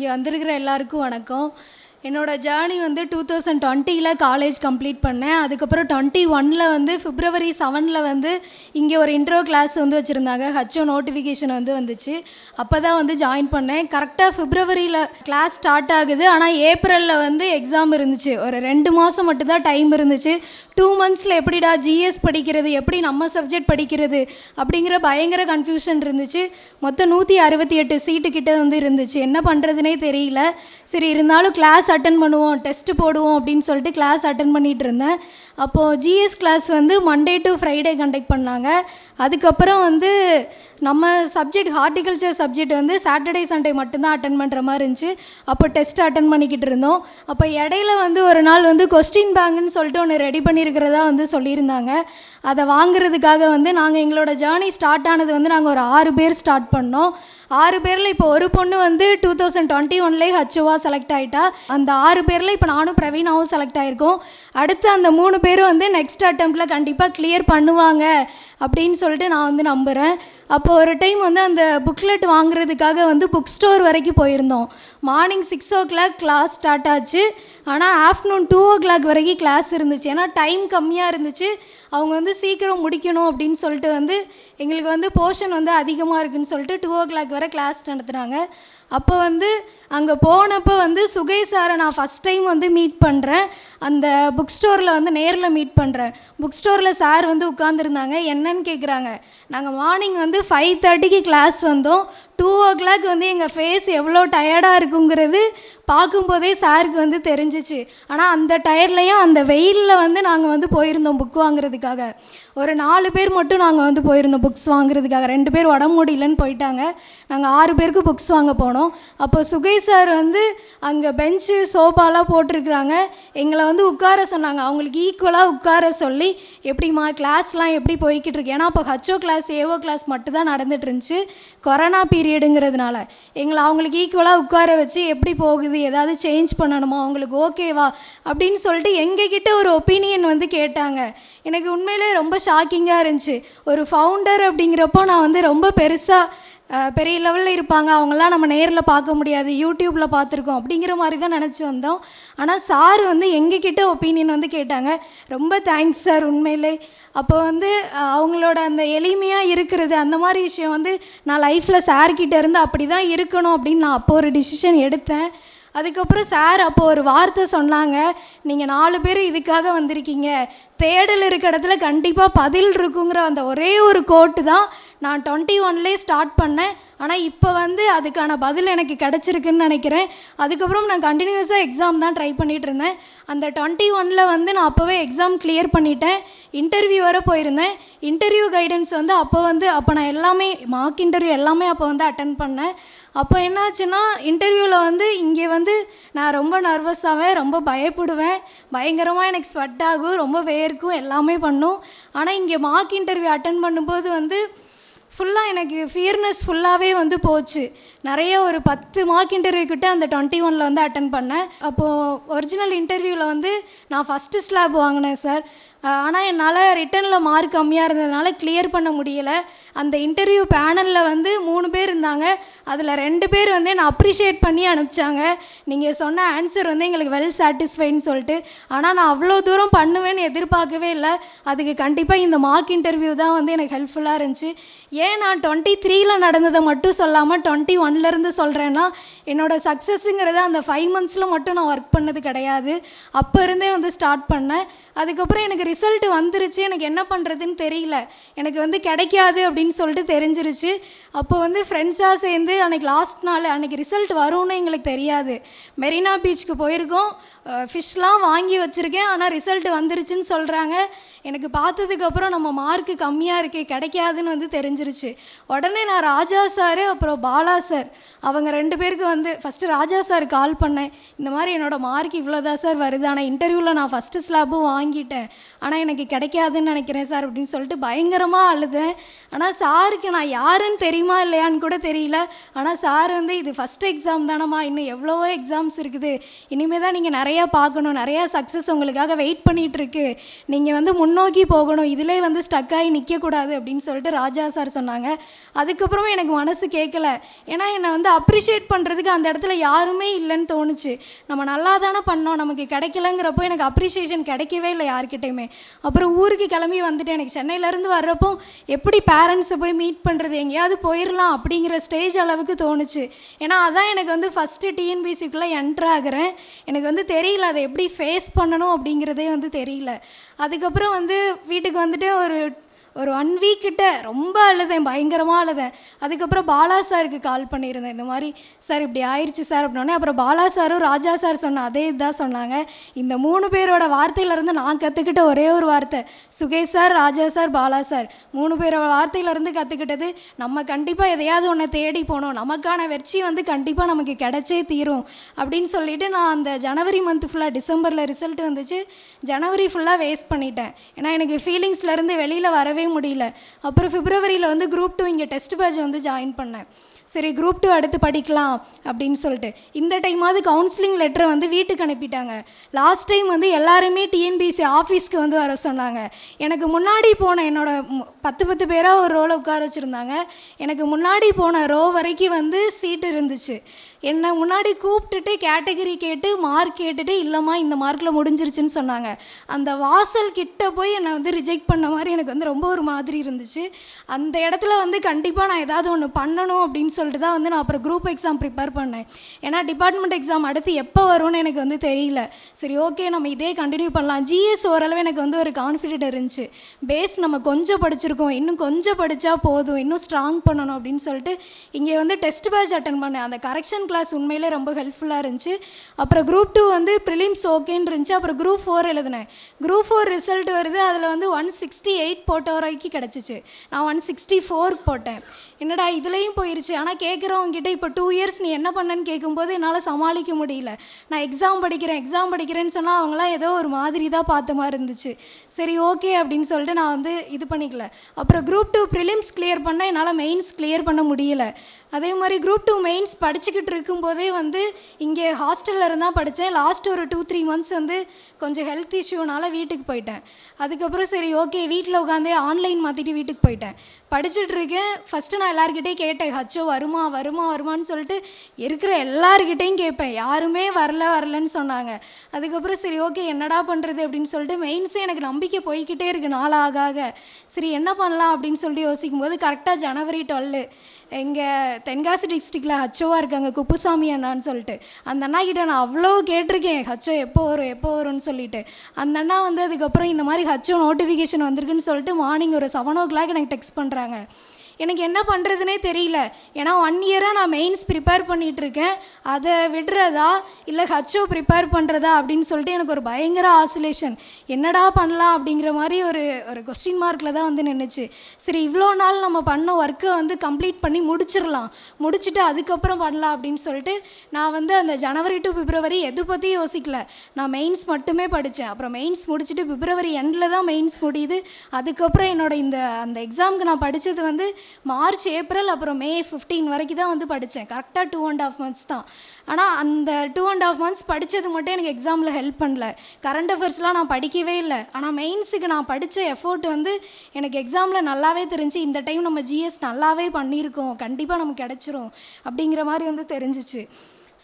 இங்கே வந்திருக்கிற எல்லாருக்கும் வணக்கம். என்னோடய ஜேர்னி வந்து டூ தௌசண்ட் டுவெண்ட்டியில் காலேஜ் கம்ப்ளீட் பண்ணேன். அதுக்கப்புறம் டுவெண்ட்டி ஒனில் வந்து ஃபிப்ரவரி செவனில் வந்து இங்கே ஒரு இன்ட்ரோ கிளாஸ் வந்து வச்சுருந்தாங்க. ஹச்ஓ நோட்டிஃபிகேஷன் வந்து வந்துச்சு. அப்போ தான் வந்து ஜாயின் பண்ணேன். கரெக்டாக ஃபிப்ரவரியில் கிளாஸ் ஸ்டார்ட் ஆகுது. ஆனால் ஏப்ரலில் வந்து எக்ஸாம் இருந்துச்சு. ஒரு ரெண்டு மாதம் மட்டும்தான் டைம் இருந்துச்சு. டூ மந்த்ஸில் எப்படிடா ஜிஎஸ் படிக்கிறது? எப்படி நம்ம சப்ஜெக்ட் படிக்கிறது? அப்படிங்கிற பயங்கர கன்ஃபியூஷன் இருந்துச்சு. மொத்தம் நூற்றி அறுபத்தி எட்டு சீட்டு கிட்டே வந்து இருந்துச்சு. என்ன பண்ணுறதுனே தெரியல. சரி இருந்தாலும் கிளாஸ் அட்டன் பண்ணுவோம் டெஸ்ட்டு போடுவோம் அப்படின்னு சொல்லிட்டு கிளாஸ் அட்டன் பண்ணிகிட்டு இருந்தேன். அப்போது ஜிஎஸ் கிளாஸ் வந்து மண்டே டு ஃப்ரைடே கண்டக்ட் பண்ணாங்க. அதுக்கப்புறம் வந்து நம்ம சப்ஜெக்ட் ஹார்டிகல்ச்சர் சப்ஜெக்ட் வந்து சாட்டர்டே சண்டே மட்டும்தான் அட்டன் பண்ணுற மாதிரி இருந்துச்சு. அப்போ டெஸ்ட் அட்டன் பண்ணிக்கிட்டு இருந்தோம். அப்போ இடையில வந்து ஒரு நாள் வந்து கொஸ்டின் பேங்குன்னு சொல்லிட்டு ஒன்று ரெடி பண்ணியிருக்கிறதா வந்து சொல்லியிருந்தாங்க. அதை வாங்குறதுக்காக வந்து நாங்கள் எங்களோட ஜேர்னி ஸ்டார்ட் ஆனது வந்து நாங்கள் ஒரு ஆறு பேர் ஸ்டார்ட் பண்ணோம். ஆறு பேரில் இப்போ ஒரு பொண்ணு வந்து டூ தௌசண்ட் டுவெண்ட்டி ஒன்லேயே ஹச்ஓவா செலக்ட் ஆகிட்டா அந்த ஆறு பேரில் இப்போ நானும் பிரவீனாவும் செலக்ட் ஆகிருக்கோம் அடுத்து அந்த மூணு பேரும் வந்து நெக்ஸ்ட் அட்டம்ப்டில் கண்டிப்பாக கிளியர் பண்ணுவாங்க அப்படின்னு சொல்லிட்டு நான் வந்து நம்புகிறேன் அப்போ ஒரு டைம் வந்து அந்த புக்லெட் வாங்குறதுக்காக வந்து புக் ஸ்டோர் வரைக்கும் போயிருந்தோம். Morning six o'clock class start ஆச்சு. ஆனால் ஆஃப்டர்நூன் டூ ஓ கிளாக் வரைக்கும் கிளாஸ் இருந்துச்சு. ஏன்னா டைம் கம்மியாக இருந்துச்சு. அவங்க வந்து சீக்கிரம் முடிக்கணும் அப்படின்னு சொல்லிட்டு வந்து எங்களுக்கு வந்து போர்ஷன் வந்து அதிகமாக இருக்குன்னு சொல்லிட்டு டூ ஓ கிளாக் வரை கிளாஸ் நடத்துகிறாங்க அப்போ வந்து அங்கே போனப்போ வந்து சுகை சாரை நான் ஃபஸ்ட் டைம் வந்து மீட் பண்ணுறேன் அந்த புக் ஸ்டோரில் வந்து நேரில் மீட் பண்ணுறேன் புக் ஸ்டோரில் சார் வந்து உட்காந்துருந்தாங்க என்னன்னு கேட்குறாங்க நாங்கள் மார்னிங் வந்து ஃபைவ் தேர்ட்டிக்கு கிளாஸ் வந்தோம். டூ ஓ கிளாக் வந்து எங்கள் ஃபேஸ் எவ்வளோ டயர்டாக இருக்குங்கிறது பார்க்கும்போதே சாருக்கு வந்து தெரிஞ்சிச்சு. ஆனால் அந்த டயர்ட்லேயும் அந்த வெயிலில் வந்து நாங்கள் வந்து போயிருந்தோம் புக் வாங்குறதுக்காக ஒரு நாலு பேர் மட்டும் நாங்கள் வந்து போயிருந்தோம் புக்ஸ் வாங்குறதுக்காக. ரெண்டு பேர் உடம்பு முடியலன்னு போயிட்டாங்க. நாங்கள் ஆறு பேருக்கு புக்ஸ் வாங்க போனோம். அப்போ சுகை சார் வந்து அங்கே பெஞ்சு சோஃபாலாம் போட்டிருக்கிறாங்க. எங்களை வந்து உட்கார சொன்னாங்க. அவங்களுக்கு ஈக்குவலாக உட்கார சொல்லி எப்படிம்மா கிளாஸ்லாம் எப்படி போய்கிட்டு இருக்கு? ஏன்னா அப்போ ஹச்ஓ கிளாஸ் ஏஓ கிளாஸ் மட்டும்தான் நடந்துட்டு இருந்துச்சு. கொரோனா பீரியடுங்கிறதுனால எங்களை அவங்களுக்கு ஈக்குவலாக உட்கார வச்சு எப்படி போகுது? ஏதாவது சேஞ்ச் பண்ணணுமா? அவங்களுக்கு ஓகேவா அப்படின்னு சொல்லிட்டு எங்ககிட்ட ஒரு ஒப்பீனியன் வந்து கேட்டாங்க. எனக்கு உண்மையிலே ரொம்ப ஷாக்கிங்காக இருந்துச்சு. ஒரு ஃபவுண்டர் அப்படிங்கிறப்போ நான் வந்து ரொம்ப பெருசாக பெரிய லெவலில் இருப்பாங்க. அவங்களாம் நம்ம நேரில் பார்க்க முடியாது. யூடியூப்பில் பார்த்துருக்கோம். அப்படிங்கிற மாதிரி தான் நினச்சி வந்தோம். ஆனால் சார் வந்து எங்ககிட்ட ஒப்பீனியன் வந்து கேட்டாங்க. ரொம்ப தேங்க்ஸ் சார் உண்மையிலே. அப்போ வந்து அவங்களோட அந்த எளிமையாக இருக்கிறது அந்த மாதிரி விஷயம் வந்து நான் லைஃப்பில் சார்கிட்ட இருந்து அப்படி தான் இருக்கணும் அப்படின்னு நான் அப்போ ஒரு டிசிஷன் எடுத்தேன். அதுக்கப்புறம் சார் அப்போ ஒரு வார்த்தை சொன்னாங்க. நீங்கள் நாலு பேர் இதுக்காக வந்திருக்கீங்க. தேடல் இருக்க இடத்துல கண்டிப்பாக பதில் இருக்குங்கிற அந்த ஒரே ஒரு கோட்டு தான் நான் டுவெண்ட்டி ஒன்லேயே ஸ்டார்ட் பண்ணேன். ஆனால் இப்போ வந்து அதுக்கான பதில் எனக்கு கிடச்சிருக்குன்னு நினைக்கிறேன். அதுக்கப்புறம் நான் கண்டினியூஸாக எக்ஸாம் தான் ட்ரை பண்ணிகிட்டு இருந்தேன். அந்த டுவெண்ட்டி ஒனில் வந்து நான் அப்போவே எக்ஸாம் கிளியர் பண்ணிட்டேன். இன்டர்வியூ வர போயிருந்தேன். இன்டர்வியூ கைடன்ஸ் வந்து அப்போ வந்து அப்போ நான் எல்லாமே மார்க் இன்டர்வியூ எல்லாமே அப்போ வந்து அட்டன் பண்ணேன். அப்போ என்னாச்சுன்னா இன்டர்வியூவில் வந்து இங்கே வந்து நான் ரொம்ப நர்வஸ் ஆவேன் ரொம்ப பயப்படுவேன். பயங்கரமாக எனக்கு ஸ்வெட் ஆகும் ரொம்ப வேர்க்கும் எல்லாமே பண்ணும். ஆனால் இங்கே மார்க் இன்டர்வியூ அட்டன் பண்ணும்போது வந்து ஃபுல்லாக எனக்கு ஃபியர்னஸ் ஃபுல்லாகவே வந்து போச்சு. நிறைய ஒரு பத்து மார்க் இன்டர்வியூ கிட்ட அந்த டுவெண்ட்டி ஒனில் வந்து அட்டன் பண்ணேன். அப்போது ஒரிஜினல் இன்டர்வியூவில் வந்து நான் ஃபஸ்ட்டு ஸ்லாப் வாங்கினேன் சார் ஆனால் என்னால் ரிட்டனில் மார்க் கம்மியாக இருந்ததுனால கிளியர் பண்ண முடியலை. அந்த இன்டர்வியூ பேனலில் வந்து மூணு பேர் இருந்தாங்க. அதில் ரெண்டு பேர் வந்து என்னை அப்ரிஷியேட் பண்ணி அனுப்பிச்சாங்க. நீங்கள் சொன்ன ஆன்சர் வந்து எங்களுக்கு வெல் சாட்டிஸ்ஃபைன்னு சொல்லிட்டு. ஆனால் நான் அவ்வளோ தூரம் பண்ணுவேன்னு எதிர்பார்க்கவே இல்லை. அதுக்கு கண்டிப்பாக இந்த மார்க் இன்டர்வியூ தான் வந்து எனக்கு ஹெல்ப்ஃபுல்லாக இருந்துச்சு. ஏன் நான் டுவெண்ட்டி த்ரீயில் நடந்ததை மட்டும் சொல்லாமல் டுவெண்ட்டி ஒன்லேருந்து சொல்கிறேன்னா என்னோட சக்ஸஸுங்கிறத அந்த ஃபைவ் மந்த்ஸில் மட்டும் நான் ஒர்க் பண்ணது கிடையாது. அப்போ இருந்தே வந்து ஸ்டார்ட் பண்ணேன். அதுக்கப்புறம் எனக்கு ரிசல்ட் வந்துருச்சு எனக்கு என்ன பண்ணுறதுன்னு தெரியல. எனக்கு வந்து கிடைக்காது அப்படின்னு சொல்லிட்டு தெரிஞ்சிருச்சு. அப்போ வந்து ஃப்ரெண்ட்ஸாக சேர்ந்து அன்றைக்கி லாஸ்ட் நாள் அன்றைக்கி ரிசல்ட் வரும்னு எங்களுக்கு தெரியாது. மெரினா பீச்சுக்கு போயிருக்கோம். ஃபிஷ்லாம் வாங்கி வச்சுருக்கேன். ஆனால் ரிசல்ட் வந்துருச்சுன்னு சொல்கிறாங்க எனக்கு பார்த்ததுக்கப்புறம் நம்ம மார்க்கு கம்மியாக இருக்கே கிடைக்காதுன்னு வந்து தெரிஞ்சிருச்சு. உடனே நான் ராஜா சார் அப்புறம் பாலா சார் அவங்க ரெண்டு பேருக்கு வந்து ஃபஸ்ட்டு ராஜா சார் கால் பண்ணேன். இந்த மாதிரி என்னோடய மார்க் இவ்வளோ தான் சார் வருது ஆனால் இன்டர்வியூவில் நான் ஃபஸ்ட்டு ஸ்லாபும் வாங்கிட்டேன். ஆனால் எனக்கு கிடைக்காதுன்னு நினைக்கிறேன் சார் அப்படின்னு சொல்லிட்டு பயங்கரமாக அழுதேன். ஆனால் சாருக்கு நான் யாருன்னு தெரியுமா இல்லையான்னு கூட தெரியல. ஆனால் சார் வந்து இது ஃபஸ்ட் எக்ஸாம் தானம்மா. இன்னும் எவ்வளவோ எக்ஸாம்ஸ் இருக்குது. இனிமேல் தான் நீங்கள் நிறைய பார்க்கணும் நிறையா சக்ஸஸ் உங்களுக்காக வெயிட் பண்ணிகிட்ருக்கு நீங்கள் வந்து முன்னோக்கி போகணும் இதிலே வந்து ஸ்டக் ஆகி நிற்கக்கூடாது அப்படின்னு சொல்லிட்டு ராஜா சார் சொன்னாங்க. அதுக்கப்புறம் எனக்கு மனசு கேட்கல. ஏன்னா என்னை வந்து அப்ரிஷியேட் பண்ணுறதுக்கு அந்த இடத்துல யாருமே இல்லைன்னு தோணுச்சு. நம்ம நல்லா தானே பண்ணோம் நமக்கு கிடைக்கலங்கிறப்போ எனக்கு அப்ரிஷியேஷன் கிடைக்கவே இல்லை யார்கிட்டையுமே. அப்புறம் ஊருக்கு கிளம்பி வந்துட்டு எனக்கு சென்னையிலேருந்து வர்றப்போ எப்படி பேரண்ட்ஸை போய் மீட் பண்ணுறது எங்கேயாவது போயிடலாம் அப்படிங்கிற ஸ்டேஜ் அளவுக்கு தோணுச்சு. ஏன்னா அதான் எனக்கு வந்து ஃபஸ்ட்டு டிஎன்பிசிக்குள்ளே என்ட்ரு எனக்கு வந்து தெரியல அதை எப்படி ஃபேஸ் பண்ணணும் அப்படிங்கிறதே வந்து தெரியல. அதுக்கப்புறம் வந்து வீட்டுக்கு வந்துட்டு ஒரு ஒரு ஒன் வீக் கிட்ட ரொம்ப அழுதேன் பயங்கரமாக அழுதேன். அதுக்கப்புறம் பாலா சாருக்கு கால் பண்ணியிருந்தேன். இந்த மாதிரி சார் இப்படி ஆயிடுச்சு சார் அப்படின்னே அப்புறம் பாலா சாரும் ராஜா சார் சொன்ன அதே இதுதான் சொன்னாங்க. இந்த மூணு பேரோட வார்த்தையிலேருந்து நான் கற்றுக்கிட்ட ஒரே ஒரு வார்த்தை Sukesh sir Raja sir Bala sir. மூணு பேரோட வார்த்தையிலேருந்து கற்றுக்கிட்டது நம்ம கண்டிப்பாக எதையாவது ஒன்று தேடி போகணும் நமக்கான வெற்றி வந்து கண்டிப்பாக நமக்கு கிடைச்சே தீரும் அப்படின்னு சொல்லிட்டு நான் அந்த ஜனவரி மந்த் ஃபுல்லாக டிசம்பரில் ரிசல்ட் வந்துச்சு. ஜனவரி ஃபுல்லாக வேஸ்ட் பண்ணிட்டேன். ஏன்னா எனக்கு ஃபீலிங்ஸ்லேருந்து வெளியில் வரவே முடியல. அப்புறம் பிப்ரவரியில் வந்து குரூப் டூ இங்கே டெஸ்ட் பேட்ச் வந்து ஜாயின் பண்ணேன். சரி குரூப் டூ அடுத்து படிக்கலாம் அப்படின்னு சொல்லிட்டு. இந்த டைமாவது கவுன்சிலிங் லெட்டரை வந்து வீட்டுக்கு அனுப்பிட்டாங்க. லாஸ்ட் டைம் வந்து எல்லாருமே டிஎன்பிசி ஆஃபீஸ்க்கு வந்து வர சொன்னாங்க. எனக்கு முன்னாடி போன என்னோட பத்து பத்து பேராக ஒரு ரோவில் உட்கார வச்சுருந்தாங்க. எனக்கு முன்னாடி போன ரோ வரைக்கும் வந்து சீட்டு இருந்துச்சு. என்னை முன்னாடி கூப்பிட்டுட்டு கேட்டகரி கேட்டு மார்க் கேட்டுட்டு இல்லைம்மா இந்த மார்க்கில் முடிஞ்சிருச்சுன்னு சொன்னாங்க. அந்த வாசல் கிட்ட போய் என்னை வந்து ரிஜெக்ட் பண்ண மாதிரி எனக்கு வந்து ரொம்ப ஒரு மாதிரி இருந்துச்சு. அந்த இடத்துல வந்து கண்டிப்பாக நான் ஏதாவது ஒன்று பண்ணணும் அப்படின்னு சொல்லிட்டு தான் வந்து நான் அப்புறம் குரூப் எக்ஸாம் ப்ரிப்பேர் பண்ணேன். ஏன்னா டிபார்ட்மெண்ட் எக்ஸாம் அடுத்து எப்போ வரும்னு எனக்கு வந்து தெரியல. சரி ஓகே நம்ம இதே கண்டினியூ பண்ணலாம். ஜிஎஸ் ஓரளவு எனக்கு வந்து ஒரு கான்ஃபிடென்ட் இருந்துச்சு. பேஸ் நம்ம கொஞ்சம் படிச்சிருக்கோம். இன்னும் கொஞ்சம் படித்தா போதும். இன்னும் ஸ்ட்ராங் பண்ணணும் அப்படின்னு சொல்லிட்டு இங்கே வந்து டெஸ்ட் பேட்ச் அட்டன் பண்ணேன். அந்த கரெக்ஷன் கிளாஸ் உண்மையிலே ரொம்ப ஹெல்ப்ஃபுல்லாக இருந்துச்சு. அப்புறம் குரூப் டூ வந்து ப்ரிலிம்ஸ் ஓகேன்னு இருந்துச்சு. அப்புறம் குரூப் ஃபோர் எழுதினேன். குரூப் ஃபோர் ரிசல்ட் வருது. அதில் வந்து ஒன் சிக்ஸ்டி எயிட் போட்ட வரைக்கும் கிடச்சிச்சு. நான் ஒன் சிக்ஸ்டி ஃபோர் போட்டேன். என்னடா இதுலேயும் போயிருச்சு. ஆனால் கேட்குறவங்ககிட்ட இப்போ டூ இயர்ஸ் நீ என்ன பண்ணேன்னு கேட்கும்போது என்னால் சமாளிக்க முடியல. நான் எக்ஸாம் படிக்கிறேன் எக்ஸாம் படிக்கிறேன்னு சொன்னால் அவங்களாம் ஏதோ ஒரு மாதிரி தான் பார்த்த மாதிரி இருந்துச்சு. சரி ஓகே அப்படின்னு சொல்லிட்டு நான் வந்து இது பண்ணிக்கல. அப்புறம் குரூப் டூ ப்ரிலிம்ஸ் கிளியர் பண்ணால் என்னால் மெயின்ஸ் கிளியர் பண்ண முடியல. அதே மாதிரி குரூப் டூ மெயின்ஸ் படிச்சுக்கிட்டு இருக்கும்போதே வந்து இங்கே ஹாஸ்டலில் இருந்தால் படித்தேன் லாஸ்ட் ஒரு டூ த்ரீ மந்த்ஸ் வந்து கொஞ்சம் ஹெல்த் இஷ்யூனால வீட்டுக்கு போயிட்டேன். அதுக்கப்புறம் சரி ஓகே வீட்டில் உட்காந்தே ஆன்லைன் மாற்றிட்டு வீட்டுக்கு போயிட்டேன். படிச்சுட்டு இருக்கேன். ஃபஸ்ட்டு நான் எல்லாருக்கிட்டே கேட்டேன். ஹச்சோ வருமா வருமா வருமான்னு சொல்லிட்டு இருக்கிற எல்லாருக்கிட்டேயும் கேட்பேன். யாருமே வரல வரலன்னு சொன்னாங்க. அதுக்கப்புறம் சரி ஓகே என்னடா பண்ணுறது அப்படின்னு சொல்லிட்டு மெயின்ஸே எனக்கு நம்பிக்கை போய்கிட்டே இருக்குது நாள் ஆக. ஆக சரி என்ன பண்ணலாம் அப்படின்னு சொல்லிட்டு யோசிக்கும் போது கரெக்டாக ஜனவரி டுவெல்லு எங்கள் தென்காசி டிஸ்ட்ரிக்டில் ஹச்சோவாக இருக்காங்க குப்புசாமி அண்ணான்னு சொல்லிட்டு. அந்த அண்ணா கிட்ட நான் அவ்வளோ கேட்டிருக்கேன் ஹச்சோ எப்போ வரும் எப்போ வரும்னு சொல்லிட்டு. அந்த அண்ணா வந்து அதுக்கப்புறம் இந்த மாதிரி ஹச்சோ நோட்டிஃபிகேஷன் வந்திருக்குன்னு சொல்லிட்டு மார்னிங் ஒரு செவன் ஓ கிளாக் எனக்கு டெக்ஸ்ட் பண்ணுறாங்க எனக்கு என்ன பண்ணுறதுனே தெரியல. ஏன்னா ஒன் இயராக நான் மெயின்ஸ் ப்ரிப்பேர் பண்ணிகிட்ருக்கேன் அதை விடுறதா? இல்லை ஹச்சோ ப்ரிப்பேர் பண்ணுறதா அப்படின்னு சொல்லிட்டு எனக்கு ஒரு பயங்கர ஆசுலேஷன் என்னடா பண்ணலாம் அப்படிங்கிற மாதிரி ஒரு ஒரு கொஸ்டின் மார்க்கில் தான் வந்து நின்றுச்சு சரி இவ்வளோ நாள் நம்ம பண்ண ஒர்க்கை வந்து கம்ப்ளீட் பண்ணி முடிச்சிடலாம். முடிச்சுட்டு அதுக்கப்புறம் பண்ணலாம் அப்படின்னு சொல்லிட்டு நான் வந்து அந்த ஜனவரி டு பிப்ரவரி எது பற்றியும் யோசிக்கல. நான் மெயின்ஸ் மட்டுமே படித்தேன் அப்புறம் மெயின்ஸ் முடிச்சுட்டு பிப்ரவரி எண்டில் தான் மெயின்ஸ் முடியுது. அதுக்கப்புறம் என்னோட இந்த அந்த எக்ஸாமுக்கு நான் படித்தது வந்து மார்ச் ஏப்ரல் அப்புறம் மே ஃபிஃப்டீன் வரைக்கும் தான் வந்து படித்தேன். கரெக்டாக டூ அண்ட் ஆஃப் மந்த்ஸ் தான். ஆனால் அந்த டூ அண்ட் ஆஃப் மந்த்ஸ் படித்தது மட்டும் எனக்கு எக்ஸாமில் ஹெல்ப் பண்ணல. கரண்ட் அஃபேர்ஸ்லாம் நான் படிக்கவே இல்லை. ஆனால் மெயின்ஸுக்கு நான் படித்த எஃபோர்ட் வந்து எனக்கு எக்ஸாமில் நல்லாவே தெரிஞ்சு இந்த டைம் நம்ம ஜிஎஸ் நல்லாவே பண்ணியிருக்கோம். கண்டிப்பாக நமக்கு கிடச்சிரும் அப்படிங்கிற மாதிரி வந்து தெரிஞ்சிச்சு.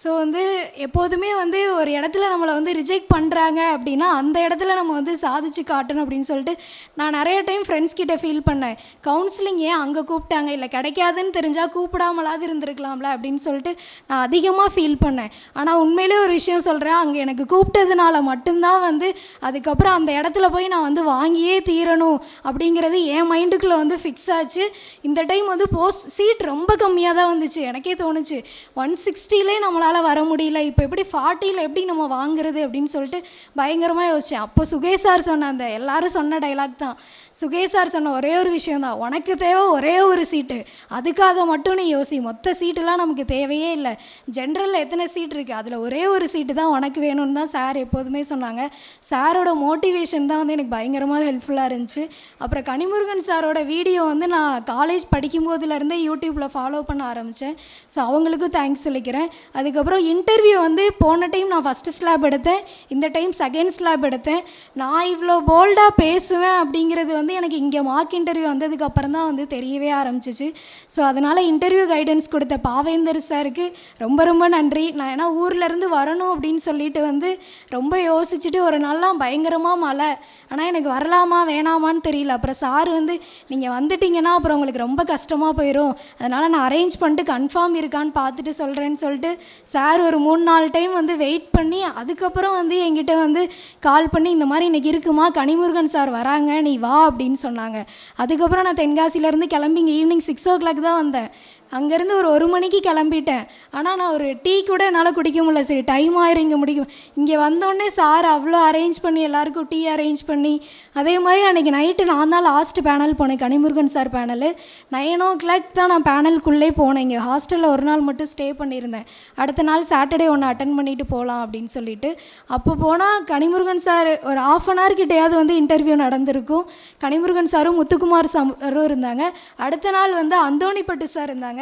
ஸோ வந்து எப்போதுமே வந்து ஒரு இடத்துல நம்மளை வந்து ரிஜெக்ட் பண்ணுறாங்க அப்படின்னா அந்த இடத்துல நம்ம வந்து சாதிச்சு காட்டணும் அப்படின்னு சொல்லிட்டு நான் நிறைய டைம் ஃப்ரெண்ட்ஸ் கிட்டே ஃபீல் பண்ணேன். கவுன்சிலிங் ஏன் அங்கே கூப்பிட்டாங்க? இல்லை கிடைக்காதுன்னு தெரிஞ்சால் கூப்பிடாமலாவது இருந்திருக்கலாம்ல அப்படின்னு சொல்லிட்டு நான் அதிகமாக ஃபீல் பண்ணேன். ஆனால் உண்மையிலே ஒரு விஷயம் சொல்கிறேன் அங்கே எனக்கு கூப்பிட்டதுனால மட்டும்தான் வந்து அதுக்கப்புறம் அந்த இடத்துல போய் நான் வந்து வாங்கியே தீரணும் அப்படிங்கிறது என் மைண்டுக்குள்ளே வந்து ஃபிக்ஸ் ஆச்சு. இந்த டைம் வந்து போஸ்ட் சீட் ரொம்ப கம்மியாக தான் வந்துச்சு. எனக்கே தோணுச்சு. ஒன் சிக்ஸ்டிலே நம்மளை நம்மளால் வர முடியல. இப்போ எப்படி ஃபார்ட்டியில் எப்படி நம்ம வாங்குறது அப்படின்னு சொல்லிட்டு பயங்கரமாக யோசித்தேன் அப்போ சுகேஷ் சார் சொன்ன அந்த எல்லாரும் சொன்ன டைலாக் தான். சுகேஷ் சார் சொன்ன ஒரே ஒரு விஷயம் தான். உனக்கு தேவை ஒரே ஒரு சீட்டு அதுக்காக மட்டும் நீ யோசி. மொத்த சீட்டுலாம் நமக்கு தேவையே இல்லை. ஜென்ரலில் எத்தனை சீட் இருக்குது அதில் ஒரே ஒரு சீட்டு தான் உனக்கு வேணும்னு தான் சார் எப்போதுமே சொன்னாங்க. சாரோட மோட்டிவேஷன் தான் வந்து எனக்கு பயங்கரமாக ஹெல்ப்ஃபுல்லாக இருந்துச்சு. அப்புறம் கனிமுருகன் சாரோட வீடியோ வந்து நான் காலேஜ் படிக்கும் போதுலேருந்தே யூடியூப்பில் ஃபாலோ பண்ண ஆரம்பித்தேன் ஸோ அவங்களுக்கும் தேங்க்ஸ் சொல்லிக்கிறேன். அதுக்கு அதுக்கப்புறம் இன்டர்வியூ வந்து போன டைம் நான் ஃபஸ்ட்டு ஸ்லாப் எடுத்தேன். இந்த டைம் செகண்ட் ஸ்லாப் எடுத்தேன். நான் இவ்வளோ போல்டாக பேசுவேன் அப்படிங்கிறது வந்து எனக்கு இங்கே மார்க் இன்டர்வியூ வந்ததுக்கப்புறம் தான் வந்து தெரியவே ஆரம்பிச்சிச்சு. ஸோ அதனால் இன்டர்வியூ கைடன்ஸ் கொடுத்த பாவேந்தர் சாருக்கு ரொம்ப ரொம்ப நன்றி. நான் ஏன்னா ஊர்லேருந்து வரணும் அப்படின்னு சொல்லிட்டு வந்து ரொம்ப யோசிச்சுட்டு ஒரு நாள்லாம் பயங்கரமாக மழை. ஆனால் எனக்கு வரலாமா வேணாமான்னு தெரியல. அப்புறம் சார் வந்து நீங்கள் வந்துட்டீங்கன்னா அப்புறம் உங்களுக்கு ரொம்ப கஷ்டமாக போயிடும் அதனால் நான் அரேஞ்ச் பண்ணிட்டு கன்ஃபார்ம் இருக்கான்னு பார்த்துட்டு சொல்கிறேன்னு சொல்லிட்டு சார் ஒரு மூணு நாலு டைம் வந்து வெயிட் பண்ணி அதுக்கப்புறம் வந்து என்கிட்ட வந்து கால் பண்ணி இந்த மாதிரி இன்றைக்கி இருக்குமா? கனிமுருகன் சார் வராங்க நீ வா அப்படின்னு சொன்னாங்க. அதுக்கப்புறம் நான் தென்காசியிலேருந்து கிளம்பி இங்கே ஈவினிங் சிக்ஸ் ஓ கிளாக் தான் வந்தேன். அங்கேருந்து ஒரு ஒரு மணிக்கு கிளம்பிட்டேன். ஆனால் நான் ஒரு டீ கூட என்னால் குடிக்க முடியல. சரி டைம் ஆயிரும் இங்கே முடிக்கும் இங்கே வந்தோடனே சார் அவ்வளோ அரேஞ்ச் பண்ணி எல்லாருக்கும் டீ அரேஞ்ச் பண்ணி அதே மாதிரி அன்றைக்கி நைட்டு நான் தான் லாஸ்ட் பேனல் போனேன் Kanimurugan sir panel nine o'clock தான் நான் பேனலுக்குள்ளே போனேன். இங்கே ஹாஸ்டலில் ஒரு நாள் மட்டும் ஸ்டே பண்ணியிருந்தேன். அடுத்த நாள் சாட்டர்டே ஒன்று அட்டன் பண்ணிட்டு போகலாம் அப்படின்னு சொல்லிட்டு. அப்போ போனால் கனிமுருகன் சார் ஒரு ஆஃப் அன் ஹவர் கிட்டேயாவது வந்து இன்டர்வியூ நடந்திருக்கும். கனிமுருகன் சாரும் முத்துக்குமார் சாரும் இருந்தாங்க. அடுத்த நாள் வந்து அந்தோணிப்பட்டு சார் இருந்தாங்க.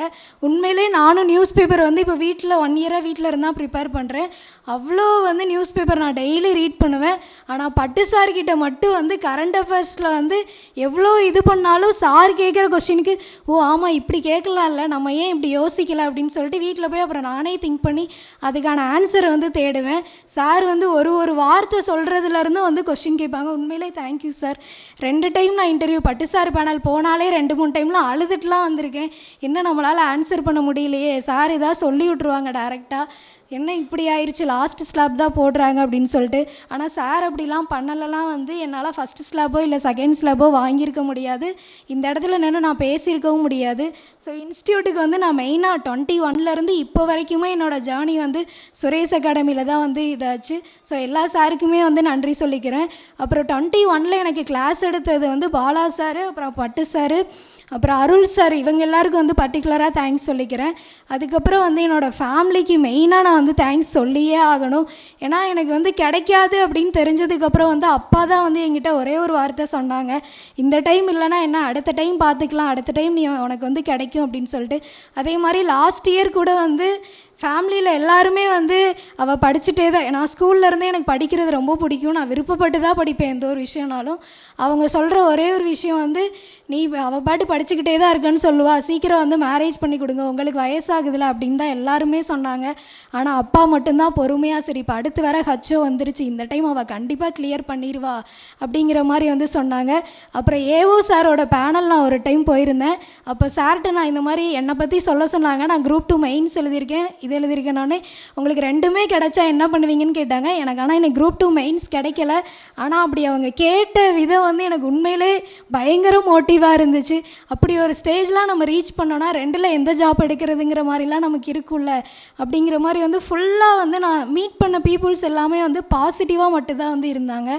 உண்மையிலே நானும் நியூஸ் பேப்பர் வந்து இப்போ வீட்டில் ஒன் இயராக வீட்டில் இருந்தால் ப்ரிப்பேர் பண்ணுறேன் அவ்வளோ வந்து நியூஸ் பேப்பர் நான் டெய்லி ரீட் பண்ணுவேன். ஆனால் பட்டு சார்கிட்ட மட்டும் வந்து கரண்ட் அஃபேர்ஸில் வந்து எவ்வளோ இது பண்ணாலும் சார் கேட்குற கொஸ்டினுக்கு ஓ ஆமாம் இப்படி கேட்கலாம்ல நம்ம ஏன் இப்படி யோசிக்கல? அப்படின்னு சொல்லிட்டு வீட்டில் போய் அப்புறம் நானே திங்க் பண்ணி அதுக்கான ஆன்சர் வந்து தேடுவேன். சார் வந்து ஒரு ஒரு வார்த்தை சொல்கிறதுலேருந்தும் வந்து கொஸ்டின் கேட்பாங்க. உண்மையிலே தேங்க்யூ சார் ரெண்டு டைம் நான் இன்டர்வியூ பட்டு சார் பேனல் போனாலே ரெண்டு மூணு டைம்லாம் அழுதுட்டுலாம் வந்திருக்கேன். என்ன நம்மளால் ஆன்சர் பண்ண முடியலையே. சார் ஏதாவது சொல்லி விட்ருவாங்க டேரெக்டாக என்ன இப்படி ஆயிடுச்சு லாஸ்ட் ஸ்லாப் தான் போடுறாங்க அப்படின்னு சொல்லிட்டு. ஆனால் சார் அப்படிலாம் பண்ணலலாம் வந்து என்னால் ஃபஸ்ட் ஸ்லாபோ இல்லை செகண்ட் ஸ்லாபோ வாங்கியிருக்க முடியாது. இந்த இடத்துல நின்று நான் பேசியிருக்கவும் முடியாது. ஸோ இன்ஸ்டியூட்டுக்கு வந்து நான் மெயினாக டுவெண்ட்டி ஒன்லேருந்து இப்போ வரைக்குமே என்னோடய ஜேர்னி வந்து சுரேஷ் அகாடமியில் தான் வந்து இதாச்சு. ஸோ எல்லா சாருக்குமே வந்து நன்றி சொல்லிக்கிறேன். அப்புறம் டுவெண்ட்டி ஒனில் எனக்கு கிளாஸ் எடுத்தது வந்து பாலா சார் அப்புறம் பட்டு சார் அப்புறம் அருள் சார். இவங்க எல்லாருக்கும் வந்து பர்டிகுலராக தேங்க்ஸ் சொல்லிக்கிறேன். அதுக்கப்புறம் வந்து என்னோடய ஃபேமிலிக்கு மெயினாக நான் வந்து தேங்க்ஸ் சொல்லியே ஆகணும். ஏன்னா எனக்கு வந்து கிடைக்காது அப்படின்னு தெரிஞ்சதுக்கப்புறம் வந்து அப்பா தான் வந்து என்கிட்ட ஒரே ஒரு வார்த்தை சொன்னாங்க. இந்த டைம் இல்லைன்னா என்ன அடுத்த டைம் பார்த்துக்கலாம் அடுத்த டைம் நீ உனக்கு வந்து கிடைக்கும் அப்படின்னு சொல்லிட்டு. அதே மாதிரி லாஸ்ட் இயர் கூட வந்து ஃபேமிலியில் எல்லாருமே வந்து அவள் படிச்சுட்டே தான். நான் ஸ்கூல்ல இருந்தே எனக்கு படிக்கிறது ரொம்ப பிடிக்கும். நான் விருப்பப்பட்டு தான் படிப்பேன் எந்த ஒரு விஷயம்னாலும். அவங்க சொல்கிற ஒரே ஒரு விஷயம் வந்து நீ அவள் பாட்டு படிச்சுக்கிட்டே தான் இருக்கன்னு சொல்லுவா. சீக்கிரம் வந்து மேரேஜ் பண்ணி கொடுங்க. உங்களுக்கு வயசாகுதுல அப்படின்னு தான் எல்லாருமே சொன்னாங்க. ஆனால் அப்பா மட்டும்தான் பொறுமையாக சரி இப்போ அடுத்து வர ஹச்சோ வந்துருச்சு. இந்த டைம் அவள் கண்டிப்பாக கிளியர் பண்ணிடுவா அப்படிங்கிற மாதிரி வந்து சொன்னாங்க. அப்புறம் ஏஓ சாரோட பேனல் நான் ஒரு டைம் போயிருந்தேன். அப்போ சார்கிட்ட நான் இந்த மாதிரி என்னை பற்றி சொல்ல சொன்னாங்க. நான் குரூப் டூ மெயின்ஸ் எழுதியிருக்கேன். இது எழுதியிருக்கேன் நானே. உங்களுக்கு ரெண்டுமே கிடைச்சா என்ன பண்ணுவீங்கன்னு கேட்டாங்க. எனக்கு ஆனால் எனக்கு குரூப் டூ மெயின்ஸ் கிடைக்கல. ஆனால் அப்படி அவங்க கேட்ட விதம் வந்து எனக்கு உண்மையிலே பயங்கர மோட்டிவாக இருந்துச்சு. அப்படி ஒரு ஸ்டேஜ்லாம் நம்ம ரீச் பண்ணோன்னா ரெண்டில் எந்த ஜாப் எடுக்கிறதுங்கிற மாதிரிலாம் நமக்கு இருக்கும்ல. அப்படிங்கிற மாதிரி வந்து ஃபுல்லாக வந்து நான் மீட் பண்ண பீப்புள்ஸ் எல்லாமே வந்து பாசிட்டிவாக மட்டும்தான் வந்து இருந்தாங்க.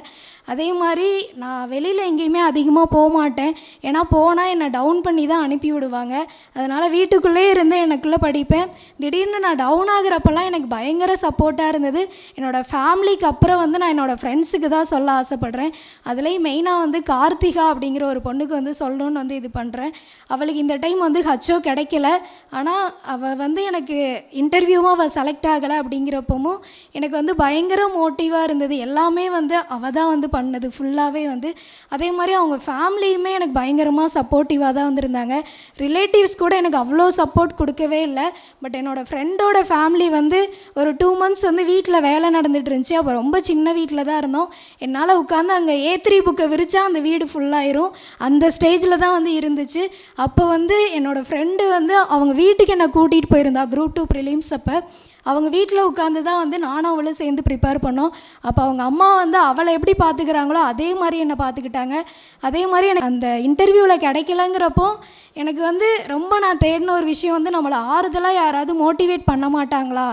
அதே மாதிரி நான் வெளியில் எங்கேயுமே அதிகமாக போக மாட்டேன். ஏன்னா போனால் என்னை டவுன் பண்ணி தான் அனுப்பி விடுவாங்க. அதனால் வீட்டுக்குள்ளே இருந்து எனக்குள்ளே படிப்பேன். திடீர்னு நான் டவுன் ஆகுறப்பெல்லாம் எனக்கு பயங்கர சப்போர்ட்டாக இருந்தது. என்னோடய ஃபேமிலிக்கு அப்புறம் வந்து நான் என்னோடய ஃப்ரெண்ட்ஸுக்கு தான் சொல்ல ஆசைப்பட்றேன். அதுலேயும் மெயினாக வந்து கார்த்திகா அப்படிங்கிற ஒரு பொண்ணுக்கு வந்து சொல்லணும்னு வந்து இது பண்ணுறேன் அவளுக்கு இந்த டைம் வந்து ஹச்சோ கிடைக்கல. ஆனால் அவள் வந்து எனக்கு இன்டர்வியூவும் அவள் செலக்ட் ஆகலை அப்படிங்கிறப்பவும் எனக்கு வந்து பயங்கர மோட்டிவாக இருந்தது. எல்லாமே வந்து அவள் தான் வந்து பண்ணது ஃபுல்லாகவே வந்து அதே மாதிரி அவங்க ஃபேமிலியுமே எனக்கு பயங்கரமாக சப்போர்ட்டிவாக தான் வந்திருந்தாங்க. ரிலேட்டிவ்ஸ் கூட எனக்கு அவ்வளோ சப்போர்ட் கொடுக்கவே இல்லை. பட் என்னோடய ஃப்ரெண்டோட ஃபேமிலி வந்து ஒரு டூ மந்த்ஸ் வந்து வீட்டில் வேலை நடந்துட்டு இருந்துச்சு. அப்போ ரொம்ப சின்ன வீட்டில் தான் இருந்தோம். என்னால் உட்காந்து அங்கே ஏ த்ரீ புக்கை விரித்தா அந்த வீடு ஃபுல்லாயிரும் அந்த ஸ்டேஜில் தான் வந்து இருந்துச்சு. அப்போ வந்து என்னோடய ஃப்ரெண்டு வந்து அவங்க வீட்டுக்கு என்னை கூட்டிகிட்டு போயிருந்தா குரூப் டூ ப்ரிலிம்ஸ் அப்போ. அவங்க வீட்டில் உட்காந்து தான் வந்து நானும் அவளும் சேர்ந்து ப்ரிப்பேர் பண்ணோம். அப்போ அவங்க அம்மா வந்து அவளை எப்படி பார்த்துக்கிறாங்களோ அதே மாதிரி என்னை பார்த்துக்கிட்டாங்க அதே மாதிரி எனக்கு அந்த இன்டர்வியூவில் கிடைக்கலங்கிறப்போ எனக்கு வந்து ரொம்ப நான் தேடின ஒரு விஷயம் வந்து நம்மளை ஆறுதலாக யாராவது மோட்டிவேட் பண்ண மாட்டாங்களா?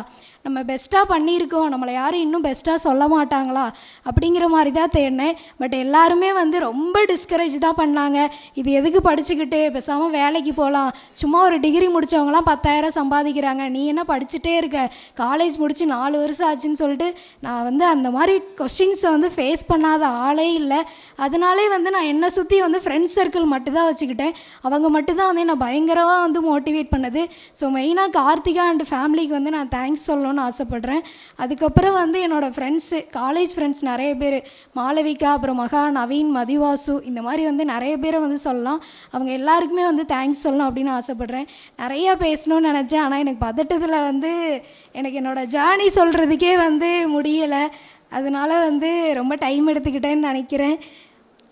நம்ம பெஸ்ட்டாக பண்ணியிருக்கோம். நம்மளை யாரும் இன்னும் பெஸ்ட்டாக சொல்ல மாட்டாங்களா? அப்படிங்கிற மாதிரி தான் தேடினேன். பட் எல்லாருமே வந்து ரொம்ப டிஸ்கரேஜ் தான் பண்ணாங்க. இது எதுக்கு படிச்சுக்கிட்டு? பேசாமல் வேலைக்கு போகலாம் சும்மா ஒரு டிகிரி முடித்தவங்களாம் பத்தாயிரம் சம்பாதிக்கிறாங்க. நீ என்ன படிச்சுட்டே இருக்க? காலேஜ் முடித்து நாலு வருஷம் ஆச்சுன்னு சொல்லிட்டு நான் வந்து அந்த மாதிரி கொஸ்டின்ஸை வந்து ஃபேஸ் பண்ணாத ஆளே இல்லை. அதனாலே வந்து நான் என்னை சுற்றி வந்து ஃப்ரெண்ட்ஸ் சர்க்கிள் மட்டும்தான் வச்சுக்கிட்டேன். அவங்க மட்டும்தான் வந்து என்னை பயங்கரமாக வந்து மோட்டிவேட் பண்ணது. ஸோ மெயினாக கார்த்திகா அண்ட் ஃபேமிலிக்கு வந்து நான் தேங்க்ஸ் சொல்லணும் பண்ணணும்னு ஆசைப்பட்றேன். அதுக்கப்புறம் வந்து என்னோடய ஃப்ரெண்ட்ஸு காலேஜ் ஃப்ரெண்ட்ஸ் நிறைய பேர் மாளவிகா அப்புறம் மகா நவீன் மதிவாசு இந்த மாதிரி வந்து நிறைய பேரை வந்து சொல்லலாம். அவங்க எல்லாருக்குமே வந்து தேங்க்ஸ் சொல்லணும் அப்படின்னு ஆசைப்பட்றேன். நிறையா பேசணும்னு நினச்சேன். ஆனால் எனக்கு பதட்டத்தில் வந்து எனக்கு என்னோடய ஜேர்னி சொல்கிறதுக்கே வந்து முடியலை. அதனால் வந்து ரொம்ப டைம் எடுத்துக்கிட்டேன்னு நினைக்கிறேன்.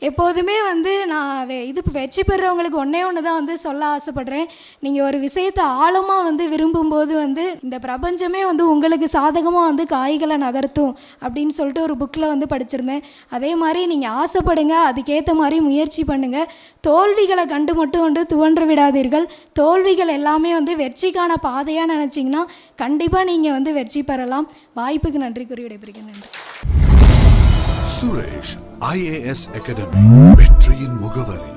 எப்போதுமே வந்து நான் வெ- இது வெற்றி பெறுறவங்களுக்கு ஒன்றே ஒன்று தான் வந்து சொல்ல ஆசைப்படுறேன். நீங்கள் ஒரு விஷயத்தை ஆழமாக வந்து விரும்பும்போது வந்து இந்த பிரபஞ்சமே வந்து உங்களுக்கு சாதகமாக வந்து காய்களை நகர்த்தும் அப்படின்னு சொல்லிட்டு ஒரு புக்கில் வந்து படிச்சிருந்தேன். அதே மாதிரி நீங்கள் ஆசைப்படுங்க அதுக்கேற்ற மாதிரி முயற்சி பண்ணுங்கள் தோல்விகளை கண்டு மட்டும் வந்து துவன்று விடாதீர்கள். தோல்விகள் எல்லாமே வந்து வெற்றிக்கான பாதையாக நினச்சிங்கன்னா கண்டிப்பாக நீங்கள் வந்து வெற்றி பெறலாம். வாய்ப்புக்கு நன்றி கூறி விடைபெறுகிறேன். நன்றி. சுரேஷ் ஐஏஎஸ் அகாடமி வெற்றியின் முகவரி